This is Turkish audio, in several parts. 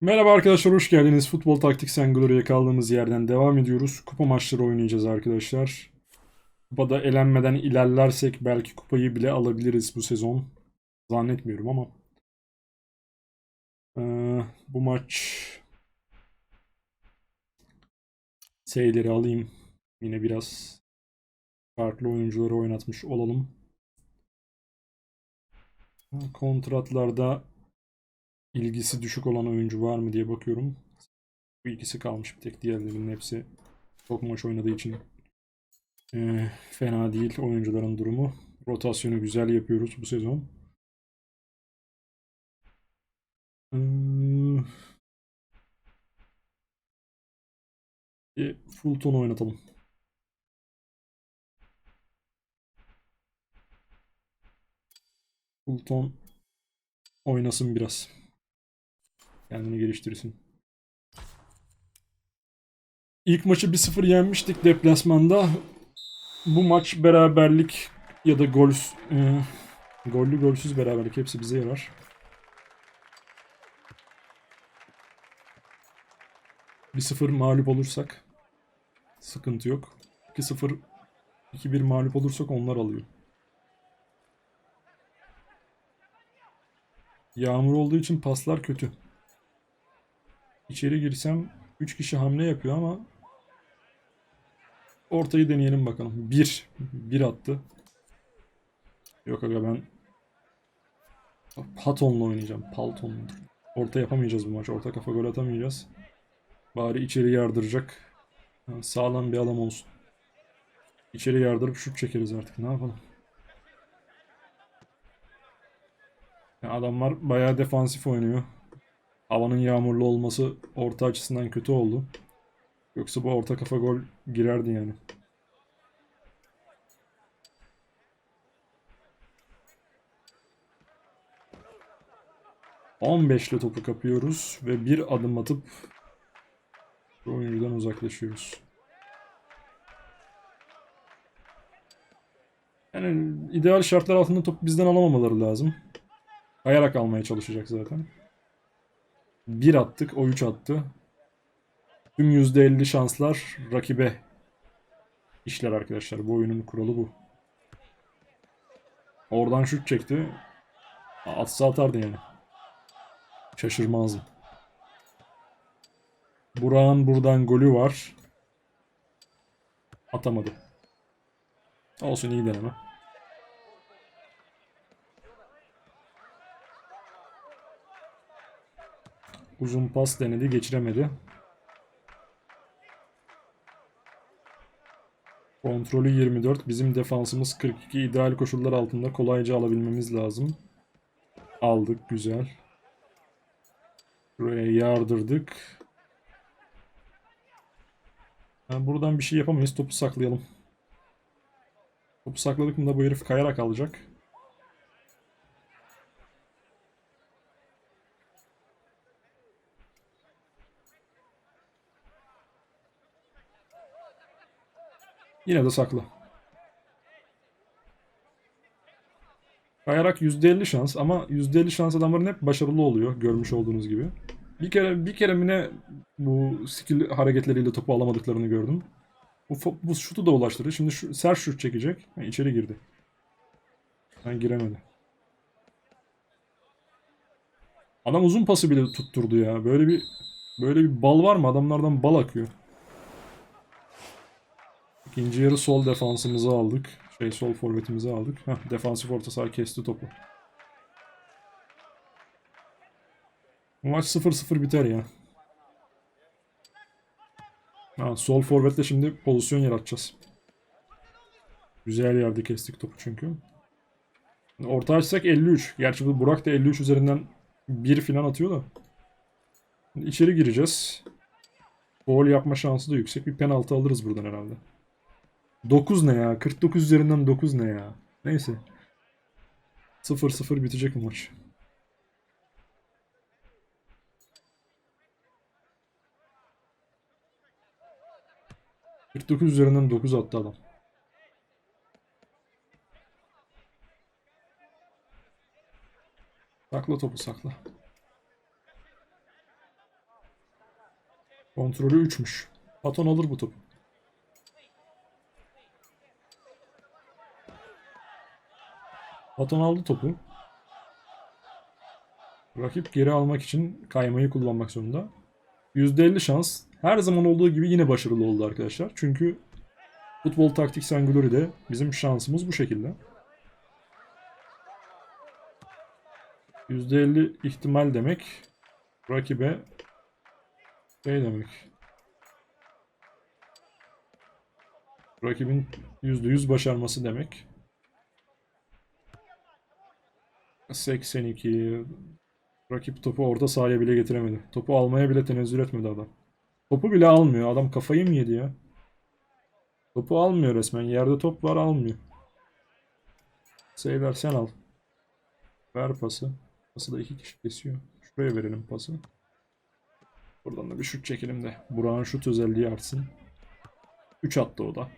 Merhaba arkadaşlar hoş geldiniz. Futbol Taktik Sengulari'ye kaldığımız yerden devam ediyoruz. Kupa maçları oynayacağız arkadaşlar. Kupada elenmeden ilerlersek belki kupayı bile alabiliriz bu sezon. Zannetmiyorum ama. Ee, bu maç seyleri alayım. Yine biraz farklı oyuncuları oynatmış olalım. Kontratlarda ilgisi düşük olan oyuncu var mı diye bakıyorum. Bu ikisi kalmış bir tek. Diğerlerinin hepsi çok maç oynadığı için eee, fena değil oyuncuların durumu. Rotasyonu güzel yapıyoruz bu sezon. Eee, bir Fulton oynatalım. Fulton oynasın biraz. Kendini geliştirsin. İlk maçı 1-0 yenmiştik deplasmanda. Bu maç beraberlik ya da gol e, gollü golsüz beraberlik hepsi bize yarar. Bir 0 mağlup olursak sıkıntı yok. 2-0 2-1 mağlup olursak onlar alıyor. Yağmur olduğu için paslar kötü. İçeri girsem 3 kişi hamle yapıyor ama ortayı deneyelim bakalım. 1 1 attı. Yok aga ben Paton'la oynayacağım. Palton'la. Orta yapamayacağız bu maç. Orta kafa gol atamayacağız. Bari içeri yardıracak. Ha, Sağlam bir adam olsun. İçeri yardırıp şut çekeriz artık. Ne yapalım? Ya adamlar bayağı defansif oynuyor. Havanın yağmurlu olması orta açısından kötü oldu. Yoksa bu orta kafa gol girerdi yani. ...15 ile topu kapıyoruz ve bir adım atıp... oyuncudan uzaklaşıyoruz. Yani ideal şartlar altında topu bizden alamamaları lazım. Kayarak almaya çalışacak zaten. 1 attık, o 3 attı. Tüm %50 şanslar rakibe işler arkadaşlar. Bu oyunun kuralı bu. Oradan şut çekti. Atsa atardı yani. Şaşırmazdım. Burak'ın buradan golü var. Atamadı. Olsun iyi deneme. Uzun pas denedi, geçiremedi. Kontrolü 24. Bizim defansımız 42. İdeal koşullar altında kolayca alabilmemiz lazım. Aldık, güzel. Buraya yardırdık. Ha, buradan bir şey yapamayız. Topu saklayalım. Topu sakladık mı da bu herif kayarak alacak. Yine de sakla. Kayarak %50 şans ama %50 şans adamların hep başarılı oluyor görmüş olduğunuz gibi. Bir kere bir kere mi ne bu skill hareketleriyle topu alamadıklarını gördüm. Bu, bu şutu da ulaştırdı. Şimdi şu, sert şut çekecek. Ha, içeri girdi. Ben giremedi. Adam uzun pası bile tutturdu ya. Böyle bir böyle bir bal var mı? Adamlardan bal akıyor. İkinci yarı sol defansımızı aldık. Şey sol forvetimizi aldık. Heh, defansif orta saha kesti topu. Maç 0-0 biter ya. Ha, sol forvetle şimdi pozisyon yaratacağız. Güzel yerde kestik topu çünkü. Orta açsak 53. Gerçi bu Burak da 53 üzerinden 1 falan atıyor da. Şimdi içeri gireceğiz. Gol yapma şansı da yüksek. Bir penaltı alırız buradan herhalde. 9 ne ya? 49 üzerinden 9 ne ya? Neyse. 0-0 bitecek bu maç. ...49 üzerinden 9 attı adam. Sakla topu sakla. Kontrolü 3'müş. Paton alır bu topu. Paton aldı topu. Rakip geri almak için kaymayı kullanmak zorunda. %50 şans. Her zaman olduğu gibi yine başarılı oldu arkadaşlar. Çünkü Futbol Tactics and Glory'de bizim şansımız bu şekilde. %50 ihtimal demek rakibe şey demek. Rakibin %100 başarması demek. 82 Rakip topu orta sahaya bile getiremedi. Topu almaya bile tenezzül etmedi adam. Topu bile almıyor. Adam kafayı mı yedi ya? Topu almıyor resmen. Yerde top var almıyor. Seyler sen al. Ver pası. Pası da iki kişi kesiyor. Şuraya verelim pası. Buradan da bir şut çekelim de. Burak'ın şut özelliği artsın. 3 attı o da.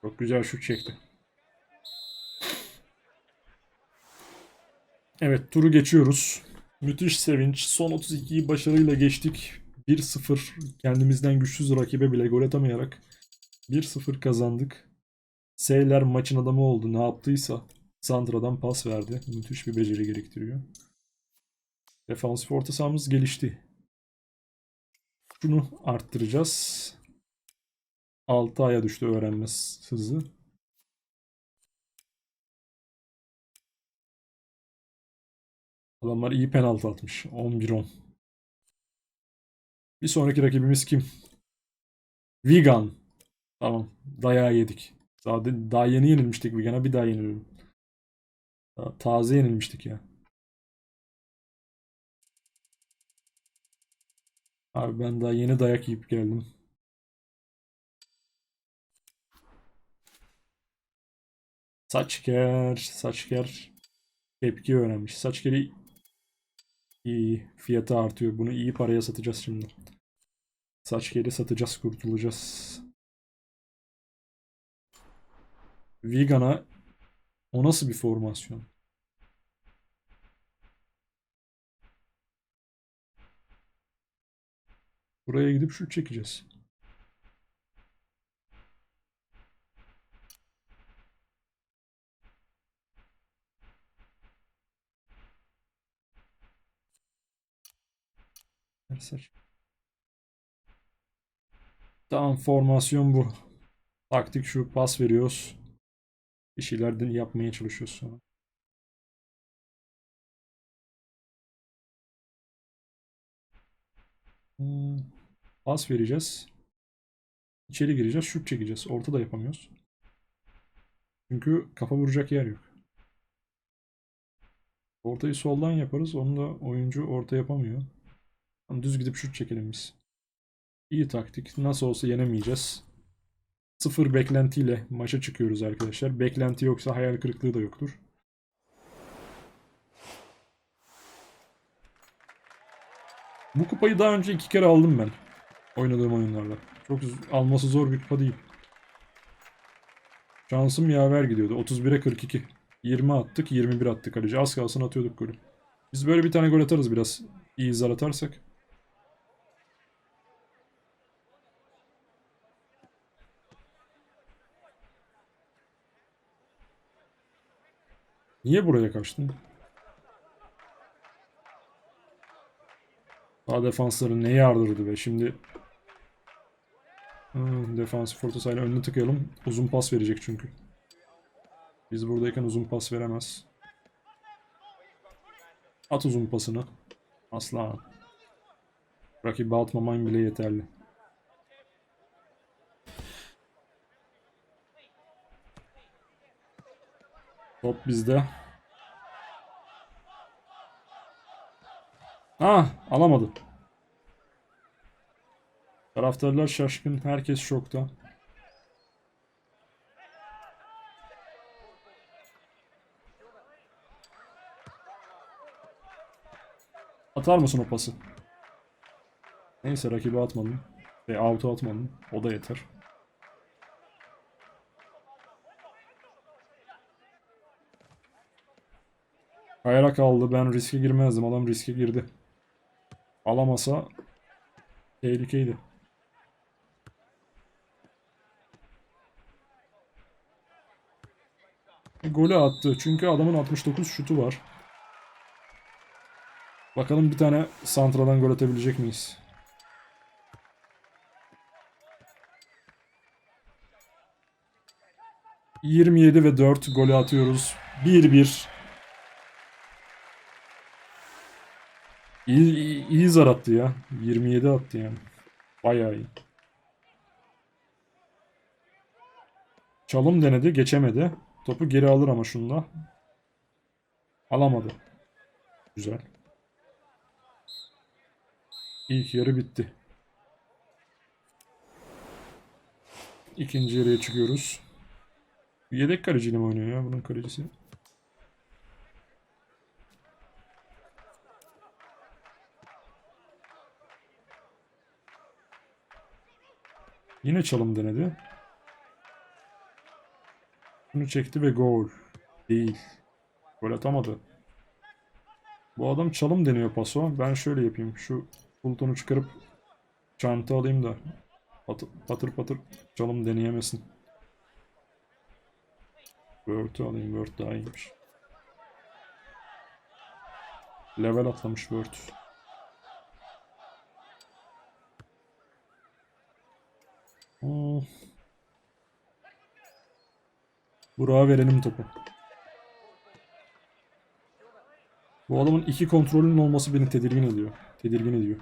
Çok güzel şut çekti. Evet turu geçiyoruz. Müthiş sevinç. Son 32'yi başarıyla geçtik. 1-0 kendimizden güçsüz rakibe bile gol atamayarak 1-0 kazandık. Seyler maçın adamı oldu. Ne yaptıysa Sandra'dan pas verdi. Müthiş bir beceri gerektiriyor. Defansif orta sahamız gelişti. Şunu arttıracağız. 6 aya düştü öğrenme hızı. Adamlar iyi penaltı atmış. 11-10. Bir sonraki rakibimiz kim? Vigan. Tamam. Dayağı yedik. Daha, daha yeni yenilmiştik Vigan'a. Bir daha yenilelim. Daha taze yenilmiştik ya. Abi ben daha yeni dayak yiyip geldim. Saçker, Saçker tepki öğrenmiş. Saçker'i iyi fiyatı artıyor. Bunu iyi paraya satacağız şimdi. Saçker'i satacağız, kurtulacağız. Vigan'a o nasıl bir formasyon? Buraya gidip şut çekeceğiz. Saç. Tamam formasyon bu. Taktik şu pas veriyoruz. Bir şeyler de yapmaya çalışıyoruz sonra. Hmm, Pas vereceğiz. İçeri gireceğiz, şut çekeceğiz. Orta da yapamıyoruz. Çünkü kafa vuracak yer yok. Ortayı soldan yaparız. Onu da oyuncu orta yapamıyor. Düz gidip şut çekelim biz. İyi taktik. Nasıl olsa yenemeyeceğiz. Sıfır beklentiyle maça çıkıyoruz arkadaşlar. Beklenti yoksa hayal kırıklığı da yoktur. Bu kupayı daha önce iki kere aldım ben. Oynadığım oyunlarda. Çok alması zor bir kupa değil. Şansım yaver gidiyordu. 31'e 42. 20 attık, 21 attık kaleci. Az kalsın atıyorduk golü. Biz böyle bir tane gol atarız biraz. İyi zar atarsak. Niye buraya kaçtın? Daha defansları ne yardırdı be. Şimdi hmm, defansif orta sahayla önüne tıkayalım. Uzun pas verecek çünkü. Biz buradayken uzun pas veremez. At uzun pasını. Asla. Rakibi atmaman bile yeterli. Top bizde. Ah alamadı. Taraftarlar şaşkın. Herkes şokta. Atar mısın o pası? Neyse rakibi atmadım. Ve out'u atmadım. O da yeter. Kayarak aldı. Ben riske girmezdim. Adam riske girdi. Alamasa Tehlikeydi. Golü attı. Çünkü adamın 69 şutu var. Bakalım bir tane santradan gol atabilecek miyiz? ...27 ve 4 golü atıyoruz. 1-1. İyi, iyi, iyi zar attı ya. 27 attı yani. Bayağı iyi. Çalım denedi. Geçemedi. Topu geri alır ama şunla. Alamadı. Güzel. İlk yarı bitti. İkinci yarıya çıkıyoruz. Yedek kaleciyle mi oynuyor ya bunun kalecisi? Yine çalım denedi. Bunu çekti ve gol. Değil. Gol atamadı. Bu adam çalım deniyor paso. Ben şöyle yapayım. Şu Fulton'u çıkarıp çanta alayım da patır patır, patır çalım deneyemesin. Word'ü alayım. Word daha iyiymiş. Level atlamış Word. Hmm. Burak'a verelim topu. Bu adamın iki kontrolünün olması beni tedirgin ediyor. Tedirgin ediyor.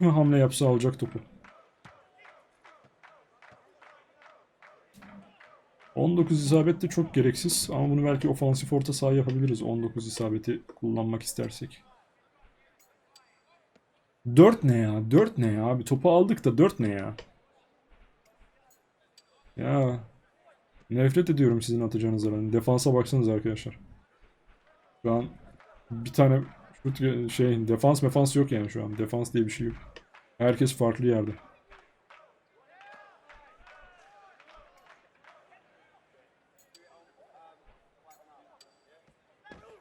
Bir hamle yapsa alacak topu. 19 isabet de çok gereksiz ama bunu belki ofansif orta saha yapabiliriz 19 isabeti kullanmak istersek. 4 ne ya? 4 ne ya? Abi topu aldık da 4 ne ya? Ya nefret ediyorum sizin atacağınıza ben. Defansa baksanız arkadaşlar. Şu an bir tane şut şey defans mefans yok yani şu an. Defans diye bir şey yok. Herkes farklı yerde.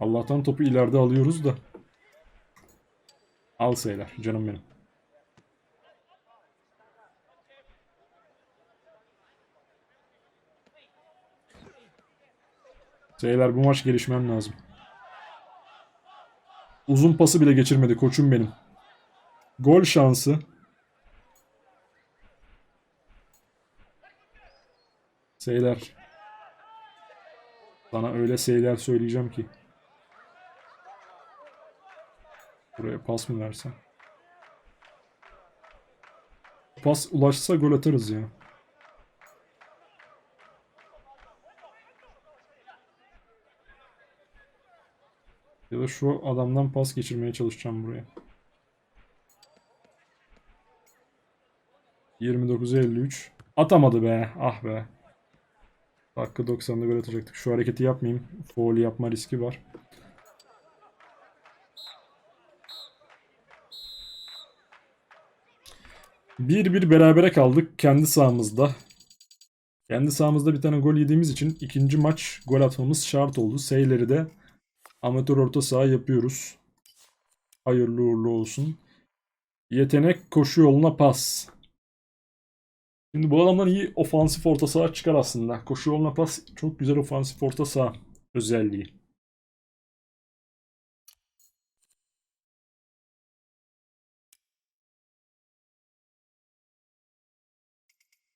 Allah'tan topu ileride alıyoruz da. Al seyler canım benim. Seyler bu maç gelişmem lazım. Uzun pası bile geçirmedi koçum benim. Gol şansı. Seyler. Sana öyle seyler söyleyeceğim ki. Buraya pas mı versem? Pas ulaşsa gol atarız ya. Ya da şu adamdan pas geçirmeye çalışacağım buraya. 29'a 53. Atamadı be. Ah be. Dakika 90'da gol atacaktık. Şu hareketi yapmayayım. Foul yapma riski var. Bir bir berabere kaldık kendi sahamızda. Kendi sahamızda bir tane gol yediğimiz için ikinci maç gol atmamız şart oldu. Seyleri de amatör orta saha yapıyoruz. Hayırlı uğurlu olsun. Yetenek koşu yoluna pas. Şimdi bu adamdan iyi ofansif orta saha çıkar aslında. Koşu yoluna pas çok güzel ofansif orta saha özelliği.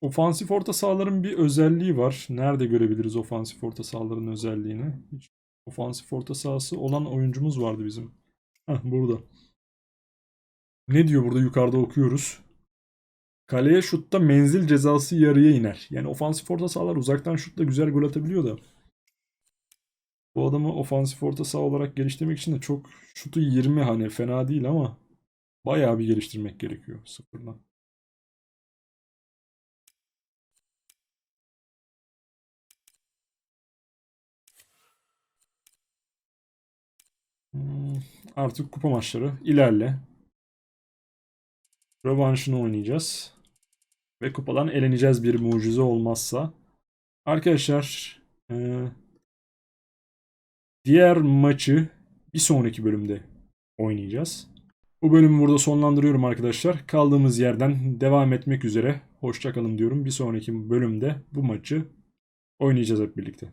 Ofansif orta sahaların bir özelliği var. Nerede görebiliriz ofansif orta sahaların özelliğini? Hiç ofansif orta sahası olan oyuncumuz vardı bizim. Heh, burada. Ne diyor burada yukarıda okuyoruz. Kaleye şutta menzil cezası yarıya iner. Yani ofansif orta sahalar uzaktan şutla güzel gol atabiliyor da. Bu adamı ofansif orta saha olarak geliştirmek için de çok şutu 20 hani fena değil ama bayağı bir geliştirmek gerekiyor sıfırdan. Hmm, Artık kupa maçları ilerle. Rövanşını oynayacağız. Ve kupadan eleneceğiz bir mucize olmazsa. Arkadaşlar eee, diğer maçı bir sonraki bölümde oynayacağız. Bu bölümü burada sonlandırıyorum arkadaşlar. Kaldığımız yerden devam etmek üzere. Hoşçakalın diyorum. Bir sonraki bölümde bu maçı oynayacağız hep birlikte.